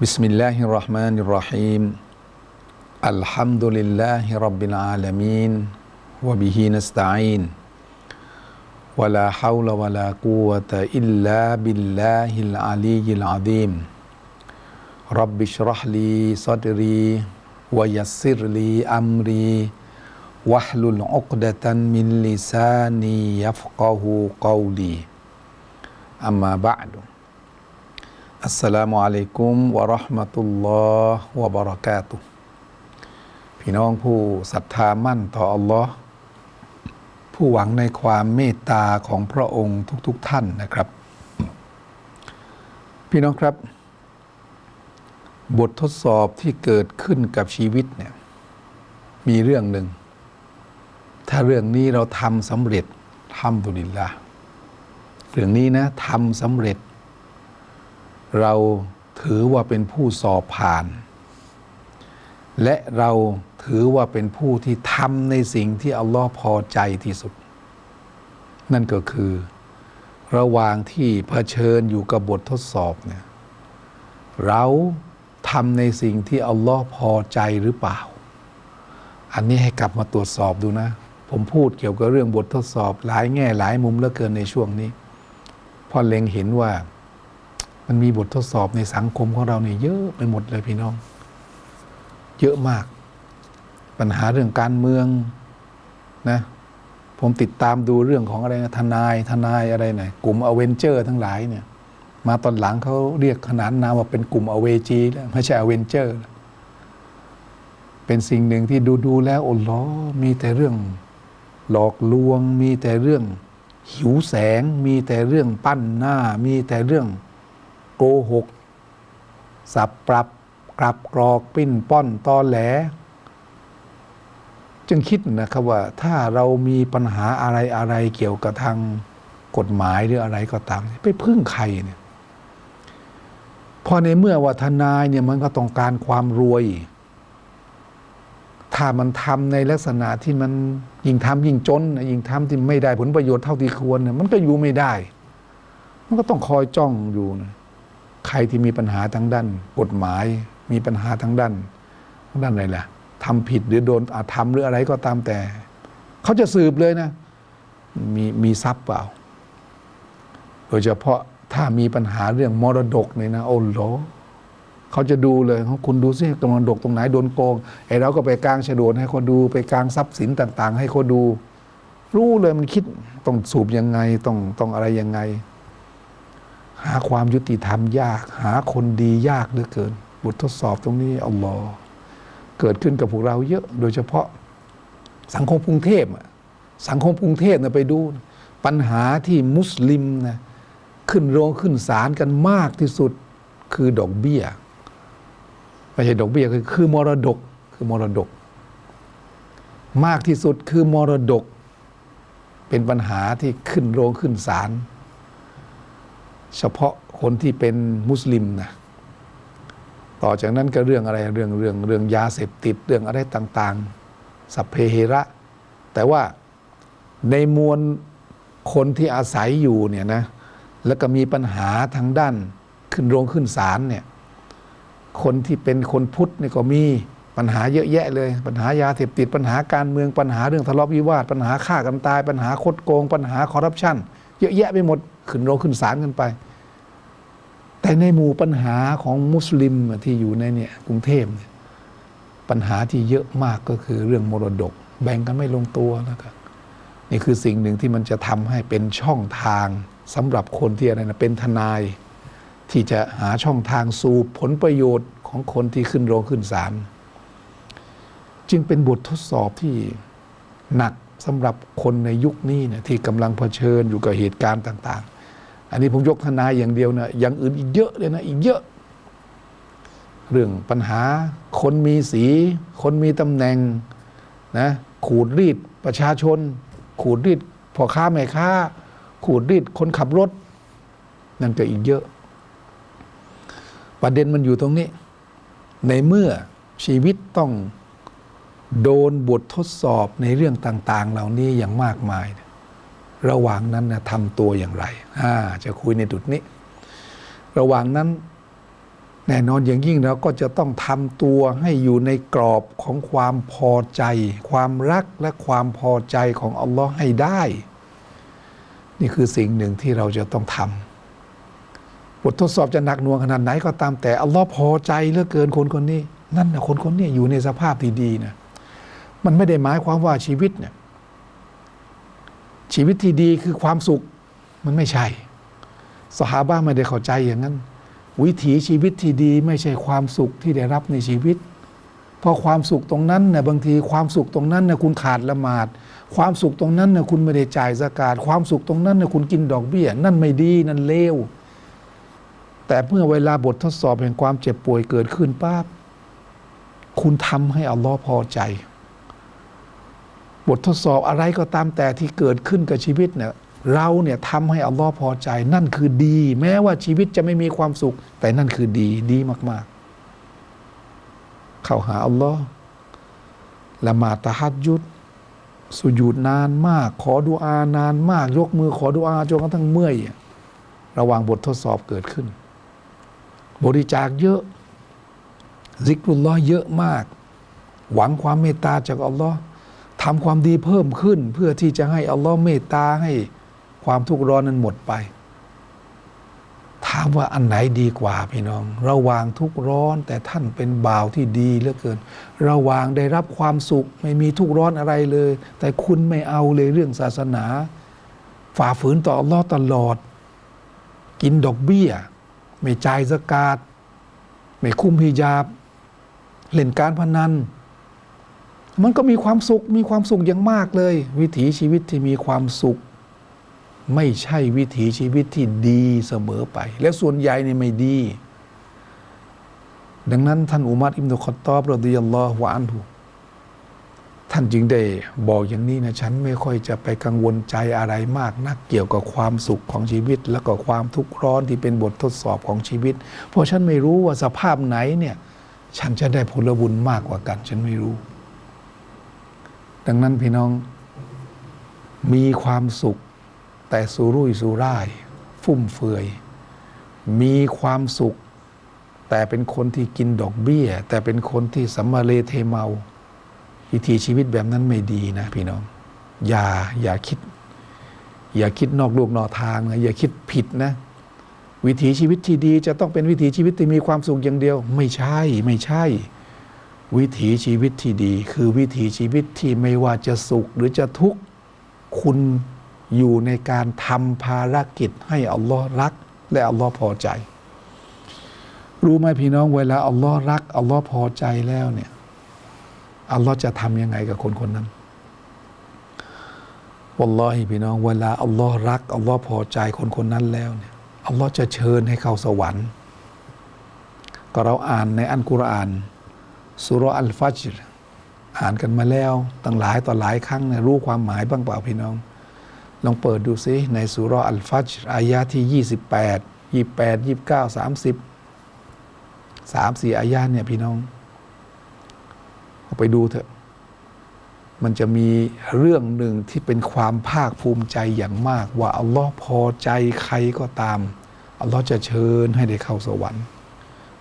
بسم الله الرحمن الرحيم الحمد لله رب العالمين وبه نستعين ولا حول ولا قوة إلا بالله العلي العظيم رب اشرح لي صدري ويسر لي أمري واحلل عقدة من لساني يفقه قولي أما بعد อัสสลามุอะลัยกุมวะราะห์มะตุลลอฮ์วะบะเราะกาตุพี่น้องผู้ศรัทธามั่นต่ออัลลอฮ์ผู้หวังในความเมตตาของพระองค์ทุกๆทท่านนะครับ พี่น้องครับ บททดสอบที่เกิดขึ้นกับชีวิตเนี่ยมีเรื่องหนึ่ง ถ้าเรื่องนี้เราทำสำเร็จทำดุลิลละเรื่องนี้นะทำสำเร็จ เราถือว่าเป็นผู้สอบผ่าน และเราถือว่าเป็นผู้ที่ทำในสิ่งที่อัลลอฮ์พอใจที่สุด นั่นก็คือ ระหว่างที่เผชิญอยู่กับบททดสอบเนี่ยเราทำในสิ่งที่อัลลอฮ์พอใจหรือเปล่า อันนี้ให้กลับมาตรวจสอบดูนะ ผมพูดเกี่ยวกับเรื่องบททดสอบ หลายแง่หลายมุมเหลือเกินในช่วงนี้พราะเล็งเห็นว่า มันมีบททดสอบในสังคมของเราเนี่ยเยอะไปหมดเลยพี่น้อง เยอะมาก ปัญหาเรื่องการเมืองนะผมติดตามดูเรื่องของอะไรนะทนายทนายอะไรนะกลุ่มอเวนเจอร์ทั้งหลายเนี่ย มาตอนหลังเขาเรียกขนานนามว่าเป็นกลุ่มอเวจีแล้วไม่ใช่อเวนเจอร์ เป็นสิ่งหนึ่งที่ดูดูแล้วโอ้ล้อมีแต่เรื่องหลอกลวง มีแต่เรื่องหิวแสง มีแต่เรื่องปั้นหน้า มีแต่เรื่อง โกหก สับปรับกลับกรอกปิ้นป้อนตอแหล จึงคิดนะครับว่าถ้าเรามีปัญหาอะไรอะไรเกี่ยวกับทางกฎหมายหรืออะไรก็ตาม ไปพึ่งใครเนี่ยพอในเมื่อว่าทนายเนี่ยมันก็ต้องการความรวย ถ้ามันทำในลักษณะที่มันยิ่งทำยิ่งจนนะยิ่งทำที่ไม่ได้ผลประโยชน์เท่าที่ควรเนี่ยมันก็อยู่ไม่ได้ มันก็ต้องคอยจ้องอยู่นะ ใครที่มีปัญหาทางด้าน กฎหมาย มีปัญหาทางด้านทางด้านอะไรล่ะทำผิดหรือโดนอาธรรมหรืออะไรก็ตามแต่ เขาจะสืบเลยนะ มีมีทรัพย์เปล่า โดยเฉพาะถ้ามีปัญหาเรื่องมรดกเนี่ยนะโอ้โหเขาจะดูเลยเขาคุณดูซิกำลังดกตรงไหนโดนโกงไอ้เราก็ไปกลางฉโดนให้เขาดูไปกลางทรัพย์สินต่าง ๆ ให้เขาดู รู้เลยมันคิดต้องสูบยังไงต้องต้องอะไรยังไง หาความยุติธรรมยาก หาคนดียากเหลือเกิน บททดสอบตรงนี้อัลลอฮ์เกิดขึ้นกับพวกเราเยอะ โดยเฉพาะสังคมกรุงเทพสังคมกรุงเทพนะไปดู ปัญหาที่มุสลิมนะขึ้นโรงขึ้นศาลกันมากที่สุดคือดอกเบี้ยไม่ใช่ดอกเบี้ยคือคือมรดกคือมรดก มากที่สุดคือมรดก เป็นปัญหาที่ขึ้นโรงขึ้นศาล เฉพาะคนที่เป็นมุสลิมนะต่อจากนั้นก็เรื่องอะไรเรื่องเรื่องเรื่องยาเสพติดเรื่องอะไรต่าง ๆ สัพเพเหระ แต่ว่าในมวลคนที่อาศัยอยู่เนี่ยนะแล้วก็มีปัญหาทางด้านขึ้นโรงขึ้นศาลเนี่ยคนที่เป็นคนพุทธนี่ก็มีปัญหาเยอะแยะเลย ปัญหายาเสพติดปัญหาการเมืองปัญหาเรื่องทะเลาะวิวาท ปัญหาฆ่ากันตาย ปัญหาคดโกง ปัญหาคอร์รัปชันเยอะแยะไปหมดขึ้นโรงขึ้นศาลกันไป แต่ในหมู่ปัญหาของมุสลิมที่อยู่ในเนี่ยกรุงเทพเนี่ยปัญหาที่เยอะมากก็คือเรื่องมรดก แบ่งกันไม่ลงตัวแล้วก็นี่คือสิ่งหนึ่งที่มันจะทำให้เป็นช่องทางสำหรับคนที่อะไรนะเป็นทนาย ที่จะหาช่องทางสู่ผลประโยชน์ของคนที่ขึ้นโรงขึ้นศาลจึงเป็นบททดสอบที่หนักสำหรับคนในยุคนี้เนี่ยที่กำลังเผชิญอยู่กับเหตุการณ์ต่าง ๆ อันนี้ผมยกทนายอย่างเดียวนะอย่างอื่นอีกเยอะเลยนะอีกเยอะ เรื่องปัญหาคนมีสี คนมีตำแหน่งนะขูดรีดประชาชน ขูดรีดพ่อค้าแม่ค้า ขูดรีดคนขับรถ นั่นก็อีกเยอะ ประเด็นมันอยู่ตรงนี้ ในเมื่อชีวิตต้องโดนบททดสอบในเรื่องต่าง ๆ เหล่านี้อย่างมากมาย ระหว่างนั้นนะทำตัวอย่างไรอ่าจะคุยในจุดนี้ ระหว่างนั้นแน่นอนอย่างยิ่งเราก็จะต้องทำตัวให้อยู่ในกรอบของความพอใจ ความรักและความพอใจของอัลลอฮ์ให้ได้ นี่คือสิ่งหนึ่งที่เราจะต้องทำบททดสอบจะหนักหน่วงขนาดไหนก็ตามแต่อัลลอฮ์พอใจเหลือเกินคนคนนี้ นั่นนะคนคนนี้อยู่ในสภาพที่ดีนะมันไม่ได้หมายความว่าชีวิตเนี่ย ชีวิตที่ดีคือความสุขมันไม่ใช่ สหาบ้าไม่ได้เข้าใจอย่างนั้น วิถีชีวิตที่ดีไม่ใช่ความสุขที่ได้รับในชีวิต เพราะความสุขตรงนั้นเนี่ยบางทีความสุขตรงนั้นเนี่ยคุณขาดละหมาด ความสุขตรงนั้นเนี่ยคุณไม่ได้จ่ายสกาดความสุขตรงนั้นเนี่ยคุณกินดอกเบี้ย นั่นไม่ดีนั่นเลวแต่เมื่อเวลาบททดสอบแห่งความเจ็บป่วยเกิดขึ้นปั๊บคุณทำให้อัลลอฮ์พอใจ บททดสอบอะไรก็ตามแต่ที่เกิดขึ้นกับชีวิตเนี่ยเราเนี่ยทำให้อัลลอฮ์พอใจ นั่นคือดี แม้ว่าชีวิตจะไม่มีความสุข แต่นั่นคือดีดีมาก ๆ เข้าหาอัลลอฮ์ละหมาดตะฮัดยุดสุญูดนานมาก ขอดุอานานมาก ยกมือขอดุอาจนกระทั่งเมื่อยระหว่างบททดสอบเกิดขึ้น บริจาคเยอะซิกรุลลอฮ์เยอะมาก หวังความเมตตาจากอัลลอฮ์ ทำความดีเพิ่มขึ้น เพื่อที่จะให้อัลลอฮ์เมตตาให้ความทุกข์ร้อนนั้นหมดไป ถามว่าอันไหนดีกว่าพี่น้อง ระหว่างทุกข์ร้อนแต่ท่านเป็นบ่าวที่ดีเหลือเกิน ระหว่างได้รับความสุขไม่มีทุกข์ร้อนอะไรเลย แต่คุณไม่เอาเลยเรื่องศาสนา ฝ่าฝืนต่ออัลลอฮ์ตลอด กินดอกเบี้ย ไม่จ่ายสกาดไม่คุ้มพิญาบ เล่นการพนัน มันก็มีความสุข มีความสุขอย่างมากเลย วิถีชีวิตที่มีความสุข ไม่ใช่วิถีชีวิตที่ดีเสมอไป และส่วนใหญ่นี่ไม่ดี ดังนั้นท่านอุมัรอิมนุคอตตอบรดิยัลลอฮุอันฮุท่านจึงได้บอกอย่างนี้นะฉันไม่ค่อยจะไปกังวลใจอะไรมากนักเกี่ยวกับความสุขของชีวิต แล้วก็ความทุกข์ร้อนที่เป็นบททดสอบของชีวิต เพราะฉันไม่รู้ว่าสภาพไหนเนี่ย ฉันจะได้ผลบุญมากกว่ากัน ฉันไม่รู้ ดังนั้นพี่น้องมีความสุขแต่สุรุ่ยสุร่าย ฟุ่มเฟือย มีความสุข แต่เป็นคนที่กินดอกเบี้ย แต่เป็นคนที่สัมมาเลเทเมา วิธีชีวิตแบบนั้นไม่ดีนะพี่น้อง อย่าอย่าคิด อย่าคิดนอกลูกนอกทางนะอย่าคิดผิดนะ วิถีชีวิตที่ดีจะต้องเป็นวิถีชีวิตที่มีความสุขอย่างเดียว ไม่ใช่ไม่ใช่ วิถีชีวิตที่ดี คือวิถีชีวิตที่ไม่ว่าจะสุขหรือจะทุกข์คุณอยู่ในการทำภารกิจให้อัลลอฮ์รัก และอัลลอฮ์พอใจ รู้ไหมพี่น้องเวลาอัลลอฮ์รักอัลลอฮ์พอใจแล้วเนี่ยอัลลอฮ์จะทำยังไงกับคนคนนั้นวัลลอฮิพี่น้องเวลาอัลลอฮ์รักอัลลอฮ์พอใจคนคนนั้นแล้วเนี่ยอัลลอฮ์จะเชิญให้เข้าสวรรค์ ก็เราอ่านในอันกุรอาน สุรอัลฟัจรอ่านกันมาแล้วตั้งหลายต่อหลายครั้งเนี่ยรู้ความหมายบ้างเปล่าพี่น้อง ลองเปิดดูซิในสุรอัลฟัจรอายะที่ 28 28 29 30 3 4อายะเนี่ยพี่น้องเอาไปดูเถอะ มันจะมีเรื่องหนึ่งที่เป็นความภาคภูมิใจอย่างมาก ว่าอัลลอฮ์พอใจใครก็ตามอัลลอฮ์จะเชิญให้ได้เข้าสวรรค์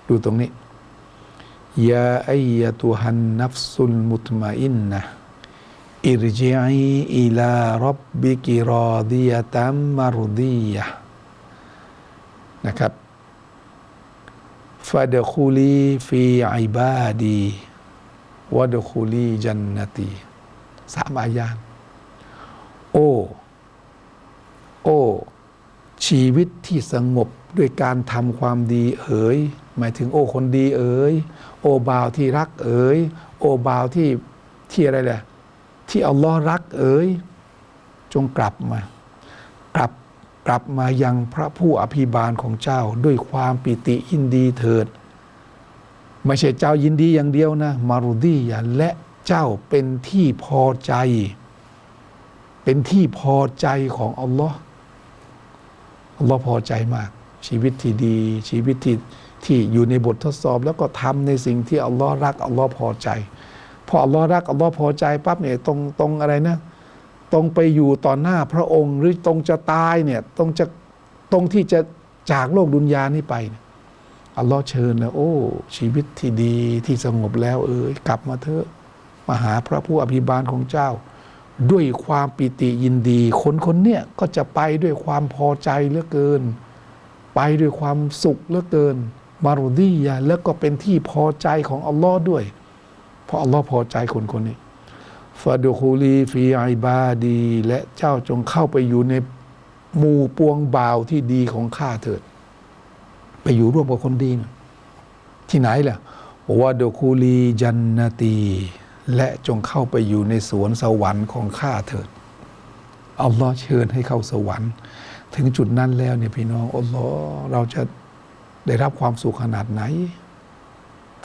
ดูตรงนี้ ยาอัยะตุฮันนัฟซุลมุตมาอินนะอิรจิอีอิลารับบิกิรอดียะตัมมารดียะนะครับฟาดคูลีฟีอิบาดีวะดคูลีจันนตีสามอายานโอ้โอ้ชีวิตที่สงบด้วยการทำความดีเอ๋ย หมายถึงโอ้คนดีเอ๋ยโอ้บ่าวที่รักเอ๋ยโอ้บ่าวที่ที่อะไรแหละที่อัลลอฮ์รักเอ๋ยจงกลับมา กลับกลับมายังพระผู้อภิบาลของเจ้าด้วยความปิติยินดีเถิด ไม่ใช่เจ้ายินดีอย่างเดียวนะ มารุดียาและเจ้าเป็นที่พอใจ เป็นที่พอใจของอัลลอฮ์อัลลอฮ์พอใจมาก ชีวิตที่ดีชีวิตที่ ที่อยู่ในบททดสอบ แล้วก็ทำในสิ่งที่อัลลอฮ์รักอัลลอฮ์พอใจ พออัลลอฮ์รักอัลลอฮ์พอใจปั๊บเนี่ยตรงตรงอะไรนะตรงไปอยู่ต่อหน้าพระองค์ หรือตรงจะตายเนี่ยตรงจะตรงที่จะจากโลกดุนยานี้ไปเอัลลอฮ์เชิญแล้วโอ้ ชีวิตที่ดีที่สงบแล้วเอ้ยกลับมาเถอะมาหาพระผู้อภิบาลของเจ้า ด้วยความปิติยินดี คนคนเนี้ยก็จะไปด้วยความพอใจเหลือเกิน ไปด้วยความสุขเหลือเกิน มารุดียะแล้วก็เป็นที่พอใจของอัลลอฮ์ด้วย เพราะอัลลอฮ์พอใจคนคนนี้ฟาดูคูลีฟีไอบาดี และเจ้าจงเข้าไปอยู่ในหมู่ปวงบ่าวที่ดีของข้าเถิด ไปอยู่ร่วมกับคนดีนะที่ไหนล่ะวาดูคูลีจันนตี และจงเข้าไปอยู่ในสวนสวรรค์ของข้าเถิดอัลลอฮ์เชิญให้เข้าสวรรค์ ถึงจุดนั้นแล้วเนี่ยพี่น้องอัลลอฮ์เราจะ ได้รับความสุขขนาดไหน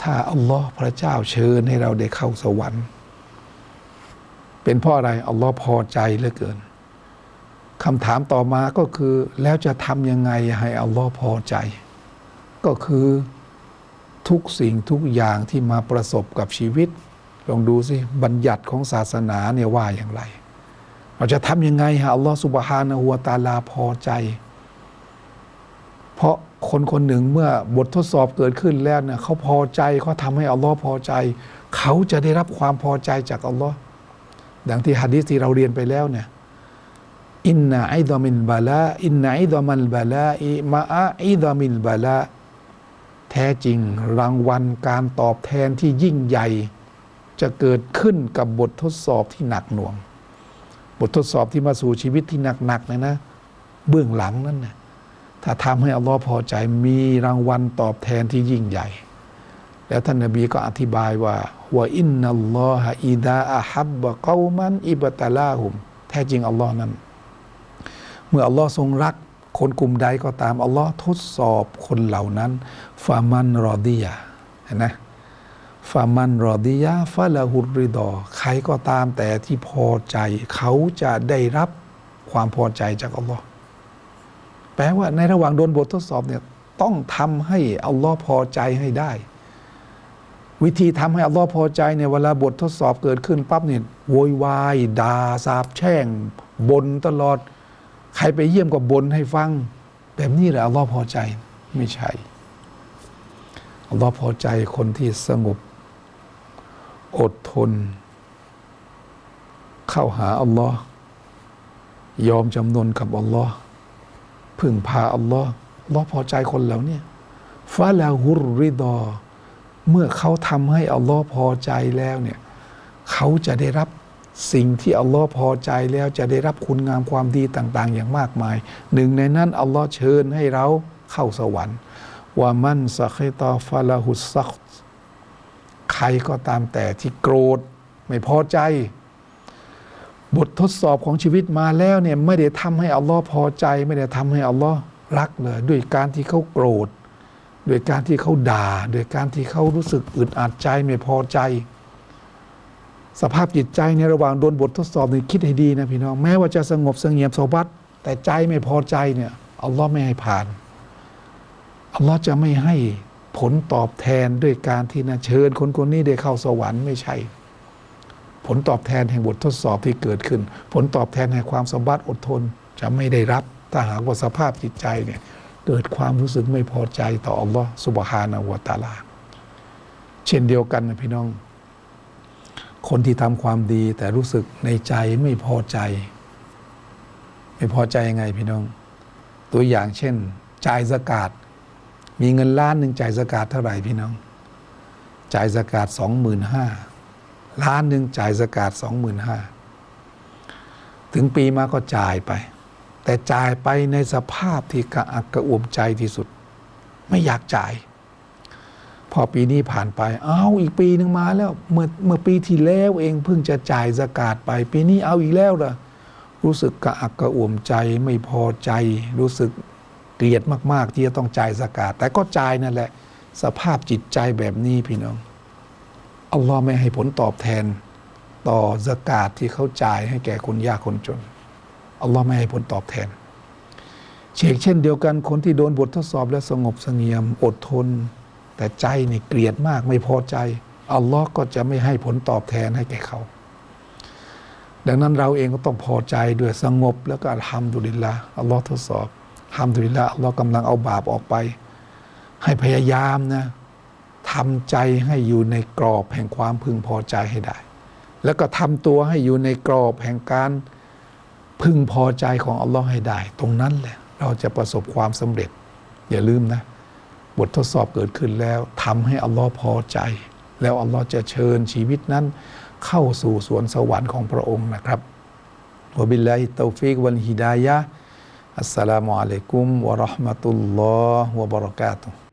ถ้าอัลลอฮ์พระเจ้าเชิญให้เราได้เข้าสวรรค์ เป็นเพราะอะไรอัลลอฮ์พอใจเหลือเกินคำถามต่อมาก็คือแล้วจะทำยังไงให้อัลลอฮ์พอใจ ก็คือทุกสิ่งทุกอย่างที่มาประสบกับชีวิต ลองดูสิบัญญัติของศาสนาเนี่ยว่าอย่างไร เราจะทำยังไงให้อัลลอฮ์สุบฮานะฮูวตาลาพอใจ เพราะ คนคนหนึ่งเมื่อบททดสอบเกิดขึ้นแล้วเนี่ยเขาพอใจเขาทำให้อัลลอฮ์พอใจ เขาจะได้รับความพอใจจากอัลลอฮ์ดังที่ฮะดีษที่เราเรียนไปแล้วเนี่ยอินนาอิดามินบาลาอินนาอิดามันบาลาอิมาอะอิดามินบาลาแท้จริงรางวัลการตอบแทนที่ยิ่งใหญ่ จะเกิดขึ้นกับบททดสอบที่หนักหน่วง บททดสอบที่มาสู่ชีวิตที่หนักๆเนี่ยนะ เบื้องหลังนั่นนะ ถ้าทำให้อัลลอฮ์พอใจมีรางวัลตอบแทนที่ยิ่งใหญ่ แล้วท่านนบีก็อธิบายว่าว่าอินนัลลอฮะอิดาอะฮับบะกอมันอิบตะลาหุม แท้จริงอัลลอฮ์นั้น เมื่ออัลลอฮ์ทรงรัก คนกลุ่มใดก็ตามอัลลอฮ์ทดสอบคนเหล่านั้นฟามันรอดียะเห็นไหมฟามันรอดียะฟาละหุริดอ ใครก็ตามแต่ที่พอใจ เขาจะได้รับความพอใจจากอัลลอฮ์ แปลว่าในระหว่างโดนบททดสอบเนี่ยต้องทำให้อัลลอฮ์พอใจให้ได้ วิธีทำให้อัลลอฮ์พอใจเนี่ยเวลาบททดสอบเกิดขึ้นปั๊บเนี่ยโวยวายด่าสาบแช่งบนตลอด ใครไปเยี่ยมก็บนให้ฟัง แบบนี้แหละอัลลอฮ์พอใจไม่ใช่อัลลอฮ์พอใจคนที่สงบ อดทน เข้าหาอัลลอฮ์ยอมจำนนกับอัลลอฮ์ พึ่งพาอัลลอฮ์อัลลอฮ์พอใจคนเหล่านี้ฟาลาฮุรริดอ เมื่อเขาทำให้อัลลอฮ์พอใจแล้วเนี่ยเขาจะได้รับสิ่งที่อัลลอฮ์พอใจแล้วจะได้รับคุณงามความดีต่าง ๆ อย่างมากมาย หนึ่งในนั้นอัลลอฮ์เชิญให้เราเข้าสวรรค์ว่ามันสักตอฟาลาหุสักใครก็ตามแต่ที่โกรธไม่พอใจ บททดสอบของชีวิตมาแล้วเนี่ยไม่ได้ทำให้อัลลอฮ์พอใจ ไม่ได้ทำให้อัลลอฮ์รักเลย ด้วยการที่เขาโกรธด้วยการที่เขาด่าด้วยการที่เขารู้สึกอึดอัดใจไม่พอใจ สภาพจิตใจในระหว่างโดนบททดสอบนี่คิดให้ดีนะพี่น้องแม้ว่าจะสงบสงี่ยมสบัดแต่ใจไม่พอใจเนี่ยอัลลอฮ์ไม่ให้ผ่านอัลลอฮ์จะไม่ให้ผลตอบแทนด้วยการที่นะเชิญคนคนนี้ได้เข้าสวรรค์ไม่ใช่ ผลตอบแทนแห่งบททดสอบที่เกิดขึ้น ผลตอบแทนแห่งความสมบัติอดทนจะไม่ได้รับถ้าหากว่าสภาพจิตใจเนี่ยเกิดความรู้สึกไม่พอใจต่ออัลลอฮ์สุบฮานะฮูวะตาลา เช่นเดียวกันนะพี่น้อง คนที่ทำความดีแต่รู้สึกในใจไม่พอใจ ไม่พอใจยังไงพี่น้อง ตัวอย่างเช่นจ่ายสกาดมีเงินล้านหนึ่งจ่ายสกาดเท่าไหร่พี่น้องจ่ายสกาดสองหมื่นห้า ล้านหนึ่งจ่ายสกาดสองหมื่นห้าถึงปีมาก็จ่ายไป แต่จ่ายไปในสภาพที่กระอักกระอ่วมใจที่สุด ไม่อยากจ่าย พอปีนี้ผ่านไป เอาอีกปีหนึ่งมาแล้ว เมื่อเมื่อปีที่แล้วเองเพิ่งจะจ่ายสกาดไป ปีนี้เอาอีกแล้วเหรอรู้สึกกระอักกระอ่วมใจไม่พอใจ รู้สึกเกลียดมาก ๆ ที่จะต้องจ่ายสกาดแต่ก็จ่ายนั่นแหละ สภาพจิตใจแบบนี้พี่น้อง อัลลอฮ์ไม่ให้ผลตอบแทน ต่อสกาดที่เขาจ่ายให้แก่คนยากคนจนอัลลอฮ์ไม่ให้ผลตอบแทนเชกเช่นเดียวกันคนที่โดนบททดสอบและสงบเสงี่ยมอดทน แต่ใจนี่เกลียดมากไม่พอใจอัลลอฮ์ก็จะไม่ให้ผลตอบแทนให้แก่เขา ดังนั้นเราเองก็ต้องพอใจด้วยสงบแล้วก็อัลฮัมดุลิลละอัลลอฮ์ทดสอบอัลฮัมดุลิลละอัลลอฮ์กำลังเอาบาปออกไป ให้พยายามนะ ทำใจให้อยู่ในกรอบแห่งความพึงพอใจให้ได้ แล้วก็ทำตัวให้อยู่ในกรอบแห่งการพึงพอใจของอัลลอฮ์ให้ได้ ตรงนั้นแหละเราจะประสบความสำเร็จ อย่าลืมนะ บททดสอบเกิดขึ้นแล้วทำให้อัลลอฮ์พอใจ แล้วอัลลอฮ์จะเชิญชีวิตนั้นเข้าสู่สวนสวรรค์ของพระองค์นะครับวบิลลาฮิตตอฟิกวัลฮิดายะอัสสลามุอะลัยกุมวะราะห์มะตุลลอฮ์วะบะเราะกาตุฮ์